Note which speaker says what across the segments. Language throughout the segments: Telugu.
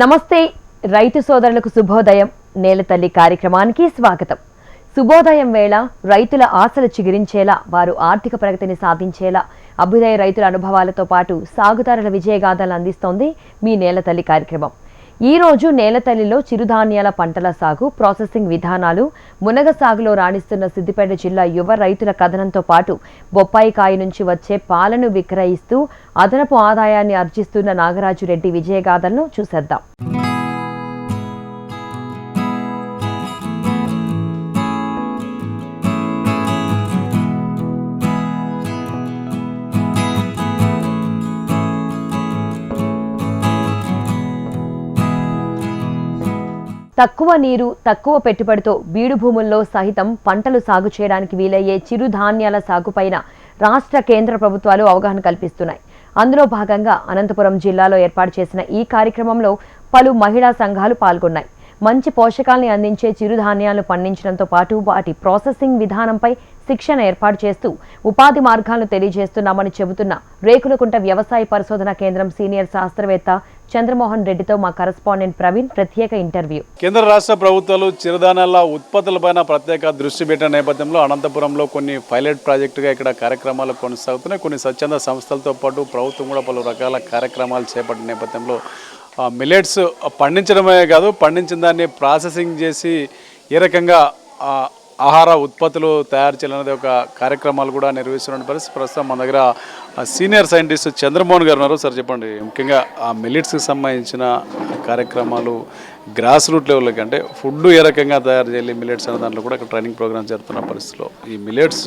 Speaker 1: నమస్తే రైతు సోదరులకు శుభోదయం. నేలతల్లి కార్యక్రమానికి స్వాగతం. శుభోదయం వేళ రైతుల ఆశలు చిగురించేలా వారు ఆర్థిక ప్రగతిని సాధించేలా అభ్యుదయ రైతుల అనుభవాలతో పాటు సాగుదారుల విజయగాథలు అందిస్తోంది మీ నేలతల్లి కార్యక్రమం. ఈ రోజు నేలతల్లిలో చిరుధాన్యాల పంటల సాగు ప్రాసెసింగ్ విధానాలు మునగ సాగులో రాణిస్తున్న సిద్దిపేట జిల్లా యువ రైతుల కథనంతో పాటు బొప్పాయి కాయ నుంచి వచ్చే పాలను విక్రయిస్తూ అదనపు ఆదాయాన్ని ఆర్జిస్తున్న నాగరాజు రెడ్డి విజయగాథలను చూసేద్దాం. తక్కువ నీరు తక్కువ పెట్టుబడితో బీడు భూముల్లో సహితం పంటలు సాగు చేయడానికి వీలయ్యే చిరుధాన్యాల సాగుపైన రాష్ట్ర కేంద్ర ప్రభుత్వాలు అవగాహన కల్పిస్తున్నాయి. అందులో భాగంగా అనంతపురం జిల్లాలో ఏర్పాటు చేసిన ఈ కార్యక్రమంలో పలు మహిళా సంఘాలు పాల్గొన్నాయి. మంచి పోషకాల్ని అందించే చిరుధాన్యాలు పండించడంతో పాటు వాటి ప్రాసెసింగ్ విధానంపై శిక్షణ ఏర్పాటు చేస్తూ ఉపాధి మార్గాలను తెలియజేస్తున్నామని చెబుతున్న రేకులకుంట వ్యవసాయ పరిశోధన కేంద్రం సీనియర్ శాస్త్రవేత్త చంద్రమోహన్ రెడ్డితో మా కరస్పాండెంట్ ప్రవీణ్ ప్రత్యేక ఇంటర్వ్యూ.
Speaker 2: కేంద్ర రాష్ట్ర ప్రభుత్వాలు చిరుధాన్యాల ఉత్పత్తులపైన ప్రత్యేక దృష్టి పెట్టిన నేపథ్యంలో అనంతపురంలో కొన్ని పైలట్ ప్రాజెక్టుగా ఇక్కడ కార్యక్రమాలు కొనసాగుతున్నాయి. కొన్ని స్వచ్ఛంద సంస్థలతో పాటు ప్రభుత్వం కూడా పలు రకాల కార్యక్రమాలు చేపట్టిన నేపథ్యంలో మిలెట్స్ పండించడమే కాదు పండించిన దాన్ని ప్రాసెసింగ్ చేసి ఏ రకంగా ఆహార ఉత్పత్తులు తయారు చేయాలనేది ఒక కార్యక్రమాలు కూడా నిర్వహిస్తున్న పరిస్థితి. ప్రస్తుతం మన దగ్గర సీనియర్ సైంటిస్ట్ చంద్రమోహన్ గారు ఉన్నారు. సార్ చెప్పండి. ముఖ్యంగా ఆ మిలిట్స్కి సంబంధించిన కార్యక్రమాలు గ్రాస్ రూట్ లెవెల్ అంటే ఫుడ్ ఏ రకంగా తయారు చేయాలి మిలెట్స్ అనే దాంట్లో కూడా ఇక్కడ ట్రైనింగ్ ప్రోగ్రామ్ జరుగుతున్న పరిస్థితిలో. ఈ మిలెట్స్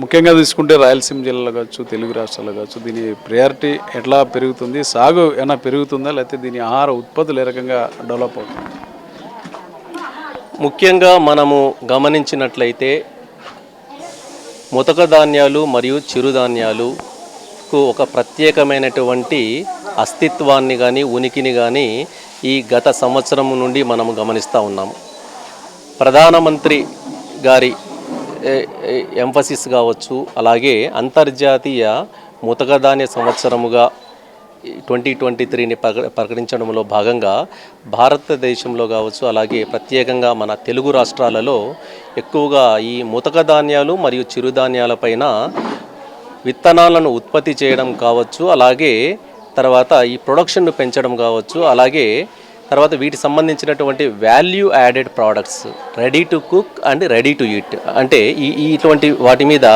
Speaker 2: ముఖ్యంగా తీసుకుంటే రాయలసీమ జిల్లాలో కావచ్చు తెలుగు రాష్ట్రాల్లో కావచ్చు దీని ప్రయారిటీ ఎట్లా పెరుగుతుంది సాగు ఏమైనా పెరుగుతుందా లేకపోతే దీని ఆహార ఉత్పత్తులు ఏ రకంగా డెవలప్ అవుతుంది
Speaker 3: ముఖ్యంగా మనము గమనించినట్లయితే ముతక ధాన్యాలు మరియు చిరుధాన్యాలుకు ఒక ప్రత్యేకమైనటువంటి అస్తిత్వాన్ని కానీ ఉనికిని కానీ ఈ గత సంవత్సరం నుండి మనము గమనిస్తూ ఉన్నాము. ప్రధానమంత్రి గారి ఎంఫసిస్ కావచ్చు. అలాగే అంతర్జాతీయ ముతక సంవత్సరముగా ట్వంటీ ట్వంటీ త్రీని ప్రకటించడంలో భాగంగా భారతదేశంలో కావచ్చు అలాగే ప్రత్యేకంగా మన తెలుగు రాష్ట్రాలలో ఎక్కువగా ఈ ముతక ధాన్యాలు మరియు చిరుధాన్యాలపైన విత్తనాలను ఉత్పత్తి చేయడం కావచ్చు. అలాగే తర్వాత ఈ ప్రొడక్షన్ను పెంచడం కావచ్చు. అలాగే తర్వాత వీటికి సంబంధించినటువంటి value added products ready to cook and ready to eat అంటే ఈ ఇటువంటి వాటి మీద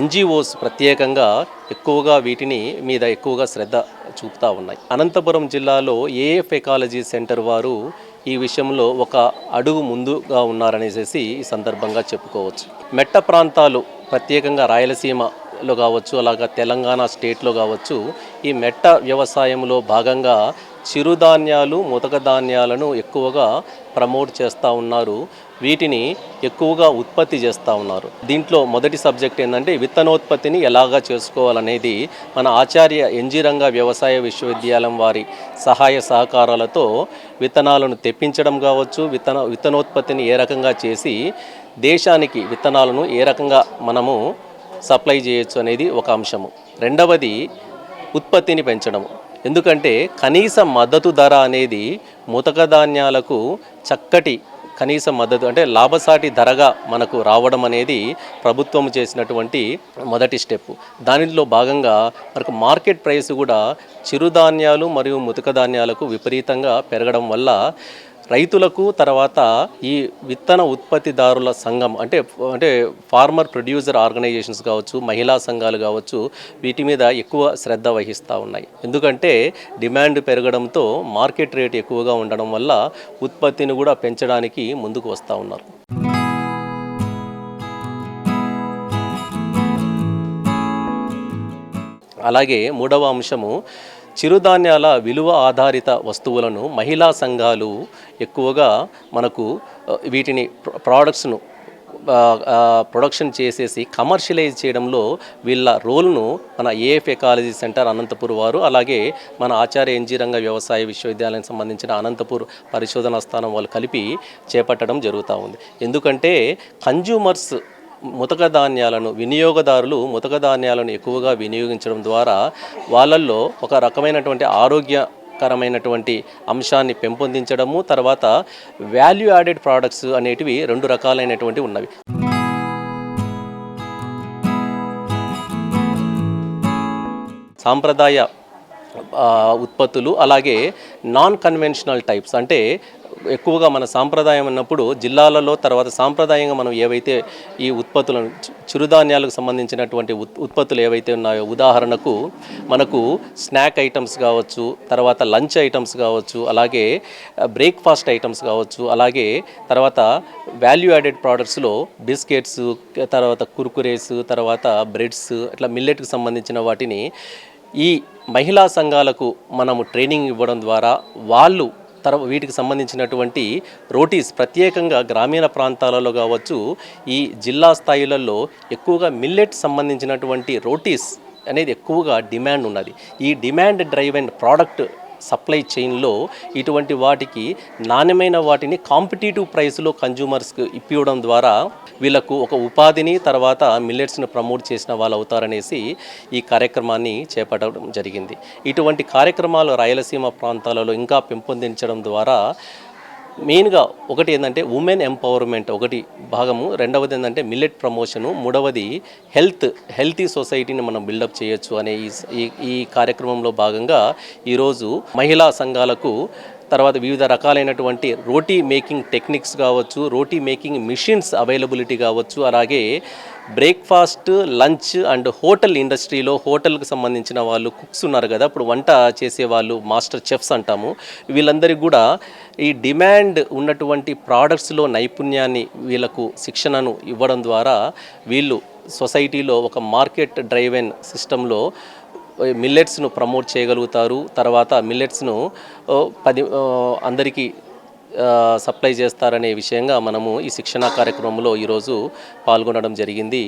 Speaker 3: ఎన్జిఓస్ ప్రత్యేకంగా ఎక్కువగా వీటిని మీద ఎక్కువగా శ్రద్ధ చూపుతూ ఉన్నాయి. అనంతపురం జిల్లాలో ఏఎఫ్ ఎకాలజీ సెంటర్ వారు ఈ విషయంలో ఒక అడుగు ముందుగా ఉన్నారనేసి ఈ సందర్భంగా చెప్పుకోవచ్చు. మెట్ట ప్రాంతాలు ప్రత్యేకంగా రాయలసీమలో కావచ్చు అలాగా తెలంగాణ స్టేట్లో కావచ్చు ఈ మెట్ట వ్యవసాయంలో భాగంగా చిరుధాన్యాలు ముతక ధాన్యాలను ఎక్కువగా ప్రమోట్ చేస్తూ ఉన్నారు. వీటిని ఎక్కువగా ఉత్పత్తి చేస్తూ ఉన్నారు. దీంట్లో మొదటి సబ్జెక్ట్ ఏంటంటే విత్తనోత్పత్తిని ఎలాగా చేసుకోవాలనేది మన ఆచార్య ఎన్జి వ్యవసాయ విశ్వవిద్యాలయం వారి సహాయ సహకారాలతో విత్తనాలను తెప్పించడం కావచ్చు విత్తన విత్తనోత్పత్తిని ఏ రకంగా చేసి దేశానికి విత్తనాలను ఏ రకంగా మనము సప్లై చేయొచ్చు అనేది ఒక అంశము. రెండవది ఉత్పత్తిని పెంచడం ఎందుకంటే కనీస మద్దతు ధర అనేది ముతక ధాన్యాలకు చక్కటి కనీస మద్దతు అంటే లాభసాటి ధరగా మనకు రావడం అనేది ప్రభుత్వం చేసినటువంటి మొదటి స్టెప్. దానిలో భాగంగా మనకు మార్కెట్ ప్రైస్ కూడా చిరుధాన్యాలు మరియు ముతక ధాన్యాలకు విపరీతంగా పెరగడం వల్ల రైతులకు తర్వాత ఈ విత్తన ఉత్పత్తిదారుల సంఘం అంటే అంటే ఫార్మర్ ప్రొడ్యూసర్ ఆర్గనైజేషన్స్ కావచ్చు మహిళా సంఘాలు కావచ్చు వీటి మీద ఎక్కువ శ్రద్ధ వహిస్తూ ఉన్నాయి. ఎందుకంటే డిమాండ్ పెరగడంతో మార్కెట్ రేట్ ఎక్కువగా ఉండడం వల్ల ఉత్పత్తిని కూడా పెంచడానికి ముందుకు వస్తూ ఉన్నారు. అలాగే మూడవ అంశము చిరుధాన్యాల విలువ ఆధారిత వస్తువులను మహిళా సంఘాలు ఎక్కువగా మనకు వీటిని ప్రోడక్ట్స్ను ప్రొడక్షన్ చేసేసి కమర్షియలైజ్ చేయడంలో వీళ్ళ రోల్ను మన ఏఎఫ్ ఎకాలజీ సెంటర్ అనంతపూర్ వారు అలాగే మన ఆచార్య ఎన్జీ రంగ వ్యవసాయ విశ్వవిద్యాలయం సంబంధించిన అనంతపూర్ పరిశోధనా స్థానం వాళ్ళు కలిపి చేపట్టడం జరుగుతూ ఉంది. ఎందుకంటే కన్జ్యూమర్స్ ముతక ధాన్యాలను వినియోగదారులు ముతక ధాన్యాలను ఎక్కువగా వినియోగించడం ద్వారా వాళ్ళల్లో ఒక రకమైనటువంటి ఆరోగ్య ఆరోగ్యకరమైనటువంటి అంశాన్ని పెంపొందించడము తర్వాత వాల్యూ యాడెడ్ ప్రోడక్ట్స్ అనేటివి రెండు రకాలైనటువంటి ఉన్నవి. సాంప్రదాయ ఉత్పత్తులు అలాగే నాన్ కన్వెన్షనల్ టైప్స్ అంటే ఎక్కువగా మన సాంప్రదాయం అన్నప్పుడు జిల్లాలలో తర్వాత సాంప్రదాయంగా మనం ఏవైతే ఈ ఉత్పత్తులను చిరుధాన్యాలకు సంబంధించినటువంటి ఉత్ ఉత్పత్తులు ఏవైతే ఉన్నాయో ఉదాహరణకు మనకు స్నాక్ ఐటమ్స్ కావచ్చు తర్వాత లంచ్ ఐటమ్స్ కావచ్చు అలాగే బ్రేక్ఫాస్ట్ ఐటమ్స్ కావచ్చు అలాగే తర్వాత వాల్యూ యాడెడ్ ప్రోడక్ట్స్లో బిస్కెట్స్ తర్వాత కుర్కురేస్ తర్వాత బ్రెడ్స్ ఇట్లా మిల్లెట్కి సంబంధించిన వాటిని ఈ మహిళా సంఘాలకు మనము ట్రైనింగ్ ఇవ్వడం ద్వారా వాళ్ళు తర్వాత వీటికి సంబంధించినటువంటి రోటీస్ ప్రత్యేకంగా గ్రామీణ ప్రాంతాలలో కావచ్చు ఈ జిల్లా స్థాయిలలో ఎక్కువగా మిల్లెట్ సంబంధించినటువంటి రోటీస్ అనేది ఎక్కువగా డిమాండ్ ఉన్నది. ఈ demand drive and product supply చైన్లో ఇటువంటి వాటికి నాణ్యమైన వాటిని కాంపిటేటివ్ ప్రైస్లో కన్జ్యూమర్స్కి ఇప్పివ్వడం ద్వారా వీళ్ళకు ఒక ఉపాధిని తర్వాత మిల్లెట్స్ని ప్రమోట్ చేసిన వాళ్ళు అవుతారనేసి ఈ కార్యక్రమాన్ని చేపట్టడం జరిగింది. ఇటువంటి కార్యక్రమాలు రాయలసీమ ప్రాంతాలలో ఇంకా పెంపొందించడం ద్వారా మెయిన్గా ఒకటి ఏంటంటే ఉమెన్ ఎంపవర్మెంట్ ఒకటి భాగము. రెండవది ఏంటంటే మిల్లెట్ ప్రమోషను. మూడవది హెల్త్ హెల్తీ సొసైటీని మనం బిల్డప్ చేయొచ్చు అనే ఈ ఈ- ఈ కార్యక్రమంలో భాగంగా ఈరోజు మహిళా సంఘాలకు తర్వాత వివిధ రకాలైనటువంటి రోటీ మేకింగ్ టెక్నిక్స్ కావచ్చు రోటీ మేకింగ్ మిషన్స్ అవైలబిలిటీ కావచ్చు అలాగే బ్రేక్ఫాస్ట్ లంచ్ అండ్ హోటల్ ఇండస్ట్రీలో హోటల్కి సంబంధించిన వాళ్ళు కుక్స్ ఉన్నారు కదా ఇప్పుడు వంట చేసే వాళ్ళు మాస్టర్ చెఫ్స్ అంటాము. వీళ్ళందరికీ కూడా ఈ డిమాండ్ ఉన్నటువంటి ప్రోడక్ట్స్లో నైపుణ్యాన్ని వీళ్ళకు శిక్షణను ఇవ్వడం ద్వారా వీళ్ళు సొసైటీలో ఒక మార్కెట్ డ్రైవెన్ సిస్టంలో మిల్లెట్స్ను ప్రమోట్ చేయగలుగుతారు. తర్వాత మిల్లెట్స్ను పది అందరికీ సప్లై చేస్తారనే విషయంగా మనము ఈ శిక్షణా కార్యక్రమంలో ఈరోజు పాల్గొనడం జరిగింది.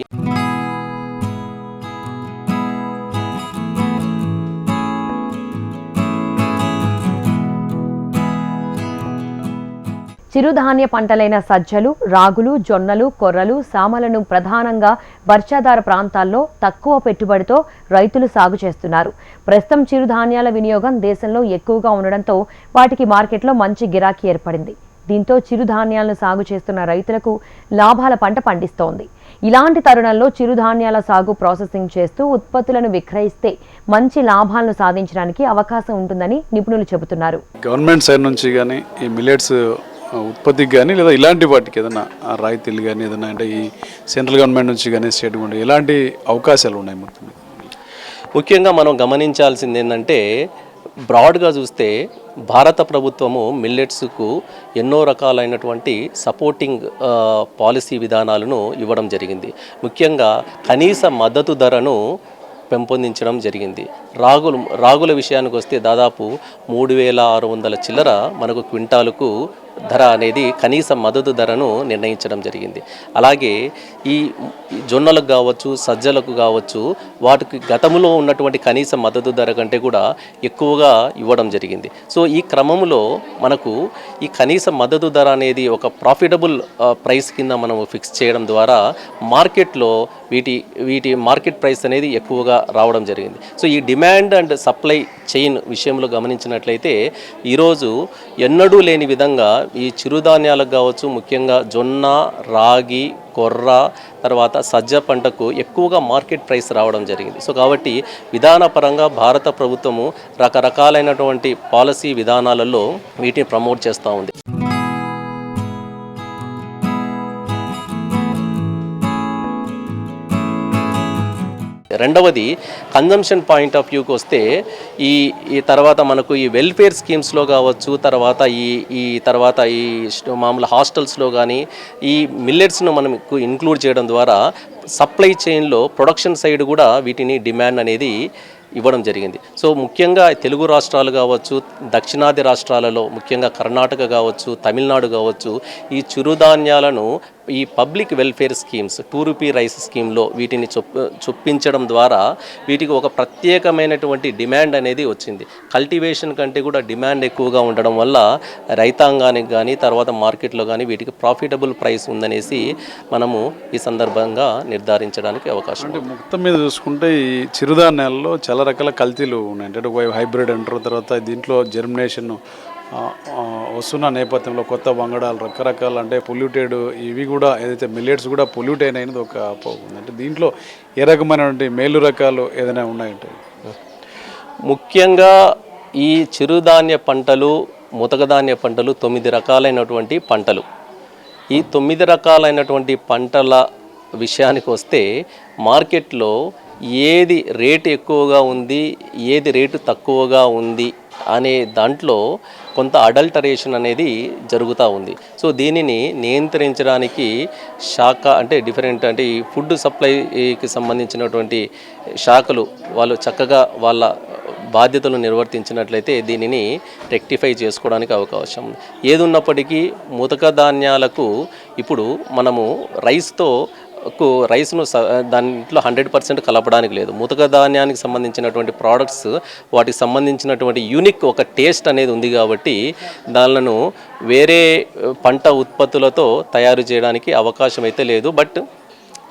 Speaker 1: చిరుధాన్య పంటలైన సజ్జలు రాగులు జొన్నలు కొర్రలు సామలను ప్రధానంగా వర్షాధార ప్రాంతాల్లో తక్కువ పెట్టుబడితో రైతులు సాగు చేస్తున్నారు. ప్రస్తుతం చిరుధాన్యాల వినియోగం దేశంలో ఎక్కువగా ఉండడంతో వాటికి మార్కెట్లో మంచి గిరాకీ ఏర్పడింది. దీంతో చిరుధాన్యాలను సాగు చేస్తున్న రైతులకు లాభాల పంట పండిస్తోంది. ఇలాంటి తరుణంలో చిరుధాన్యాల సాగు ప్రాసెసింగ్ చేస్తూ ఉత్పత్తులను విక్రయిస్తే మంచి లాభాలను సాధించడానికి అవకాశం ఉంటుందని నిపుణులు చెబుతున్నారు.
Speaker 2: గవర్నమెంట్ సైడ్ నుంచి కానీ ఈ మిల్లెట్స్ ఉత్పత్తికి కానీ లేదా ఇలాంటి వాటికి ఏదైనా రాయితీలు కానీ ఏదైనా అంటే ఈ సెంట్రల్ గవర్నమెంట్ నుంచి కానీ స్టేట్ గవర్నమెంట్ ఎలాంటి అవకాశాలు ఉన్నాయి మొత్తం?
Speaker 3: ముఖ్యంగా మనం గమనించాల్సింది ఏంటంటే బ్రాడ్గా చూస్తే భారత ప్రభుత్వము మిల్లెట్స్కు ఎన్నో రకాలైనటువంటి సపోర్టింగ్ పాలసీ విధానాలను ఇవ్వడం జరిగింది. ముఖ్యంగా కనీస మద్దతు ధరను పెంపొందించడం జరిగింది. రాగులు రాగుల విషయానికి వస్తే దాదాపు మూడు వేల ఆరు వందల చిల్లర మనకు క్వింటాలకు ధర అనేది కనీస మద్దతు ధరను నిర్ణయించడం జరిగింది. అలాగే ఈ జొన్నలకు కావచ్చు సజ్జలకు కావచ్చు వాటికి గతంలో ఉన్నటువంటి కనీస మద్దతు ధర కంటే కూడా ఎక్కువగా ఇవ్వడం జరిగింది. సో ఈ క్రమంలో మనకు ఈ కనీస మద్దతు ధర అనేది ఒక ప్రాఫిటబుల్ ప్రైస్ కింద మనం ఫిక్స్ చేయడం ద్వారా మార్కెట్లో వీటి వీటి మార్కెట్ ప్రైస్ అనేది ఎక్కువగా రావడం జరిగింది. సో ఈ డిమాండ్ అండ్ సప్లై చైన్ విషయంలో గమనించినట్లయితే ఈరోజు ఎన్నడూ లేని విధంగా ఈ చిరుధాన్యాలకు కావచ్చు ముఖ్యంగా జొన్న రాగి కొర్ర తర్వాత సజ్జ పంటకు ఎక్కువగా మార్కెట్ ప్రైస్ రావడం జరిగింది. సో కాబట్టి విధానపరంగా భారత ప్రభుత్వము రకరకాలైనటువంటి పాలసీ విధానాలలో వీటిని ప్రమోట్ చేస్తూ ఉంది. రెండవది కన్జంప్షన్ పాయింట్ ఆఫ్ వ్యూకి వస్తే ఈ ఈ తర్వాత మనకు ఈ వెల్ఫేర్ స్కీమ్స్లో కావచ్చు తర్వాత ఈ ఈ తర్వాత ఈ మామూలు హాస్టల్స్లో కానీ ఈ మిల్లెట్స్ను మనం ఇంక్లూడ్ చేయడం ద్వారా సప్లై చైన్లో ప్రొడక్షన్ సైడ్ కూడా వీటిని డిమాండ్ అనేది ఇవ్వడం జరిగింది సో ముఖ్యంగా తెలుగు రాష్ట్రాలు కావచ్చు దక్షిణాది రాష్ట్రాలలో ముఖ్యంగా కర్ణాటక కావచ్చు తమిళనాడు కావచ్చు ఈ చిరుధాన్యాలను ఈ public welfare schemes two rupee rice స్కీమ్లో వీటిని చొప్ప చొప్పించడం ద్వారా వీటికి ఒక ప్రత్యేకమైనటువంటి డిమాండ్ అనేది వచ్చింది కల్టివేషన్ కంటే కూడా డిమాండ్ ఎక్కువగా ఉండడం వల్ల రైతాంగానికి కానీ తర్వాత మార్కెట్లో కానీ వీటికి ప్రాఫిటబుల్ ప్రైస్ ఉందనేసి మనము ఈ సందర్భంగా నిర్ధారించడానికి అవకాశం ఉంది.
Speaker 2: అంటే మొత్తం మీద చూసుకుంటే ఈ చిరుధాన్యాల్లో చాలా చాలా రకాల కల్తీలు ఉన్నాయి. అంటే ఒక హైబ్రిడ్ అంటారు. తర్వాత దీంట్లో జర్మినేషన్ వస్తున్న నేపథ్యంలో కొత్త వంగడాలు రకరకాల అంటే పొల్యూటెడ్ ఇవి కూడా ఏదైతే మిల్లెట్స్ కూడా పొల్యూట్ అయినది ఒక అంటే దీంట్లో ఏ రకమైనటువంటి మేలు రకాలు ఏదైనా ఉన్నాయంటే?
Speaker 3: ముఖ్యంగా ఈ చిరుధాన్య పంటలు ముతకధాన్య పంటలు తొమ్మిది రకాలైనటువంటి పంటలు. ఈ తొమ్మిది రకాలైనటువంటి పంటల విషయానికి వస్తే మార్కెట్లో ఏది రేటు ఎక్కువగా ఉంది ఏది రేటు తక్కువగా ఉంది అనే దాంట్లో కొంత అడల్టరేషన్ అనేది జరుగుతూ ఉంది సో దీనిని నియంత్రించడానికి శాఖ అంటే డిఫరెంట్ అంటే ఈ ఫుడ్ సప్లైకి సంబంధించినటువంటి శాఖలు వాళ్ళు చక్కగా వాళ్ళ బాధ్యతలు నిర్వర్తించినట్లయితే దీనిని రెక్టిఫై చేసుకోవడానికి అవకాశం ఉంది. ఏది ఉన్నప్పటికీ ముతక ధాన్యాలకు ఇప్పుడు మనము రైస్తో కు రైస్ను స దాంట్లో హండ్రెడ్ పర్సెంట్ కలపడానికి లేదు. ముతక ధాన్యానికి సంబంధించినటువంటి ప్రోడక్ట్స్ వాటికి సంబంధించినటువంటి యూనిక్ ఒక టేస్ట్ అనేది ఉంది కాబట్టి దానిలను వేరే పంట ఉత్పత్తులతో తయారు చేయడానికి అవకాశం అయితే లేదు. బట్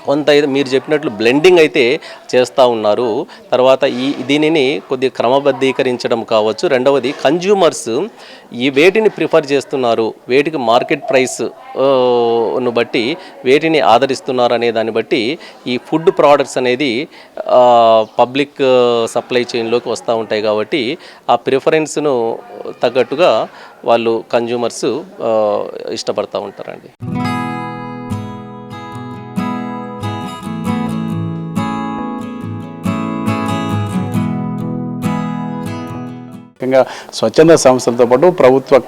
Speaker 3: కొంత మీరు చెప్పినట్లు బ్లెండింగ్ అయితే చేస్తూ ఉన్నారు. తర్వాత ఈ దీనిని కొద్దిగా క్రమబద్ధీకరించడం కావచ్చు. రెండవది కన్జ్యూమర్స్ ఈ వేటిని ప్రిఫర్ చేస్తున్నారు. వేటికి మార్కెట్ ప్రైస్ను బట్టి వేటిని ఆదరిస్తున్నారు అనే దాన్ని బట్టి ఈ ఫుడ్ ప్రోడక్ట్స్ అనేది పబ్లిక్ సప్లై చైన్లోకి వస్తూ ఉంటాయి కాబట్టి ఆ ప్రిఫరెన్స్ను తగ్గట్టుగా వాళ్ళు కన్జ్యూమర్స్ ఇష్టపడతా ఉంటారండి.
Speaker 2: ముఖ్యంగా స్వచ్ఛంద సంస్థలతో పాటు ప్రభుత్వ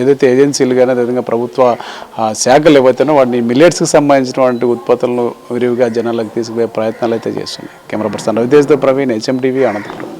Speaker 2: ఏదైతే ఏజెన్సీలు కానీ అదేవిధంగా ప్రభుత్వ శాఖలు ఏవైతేనో వాటిని మిల్లెట్స్కి సంబంధించినటువంటి ఉత్పత్తులను విరివిగా జనాలకు తీసుకుపోయే ప్రయత్నాలు అయితే చేస్తున్నాయి. కెమెరా పర్సన్ రవితేజ్తో ప్రవీణ్ హెచ్ఎం టీవీ అనంతపురం.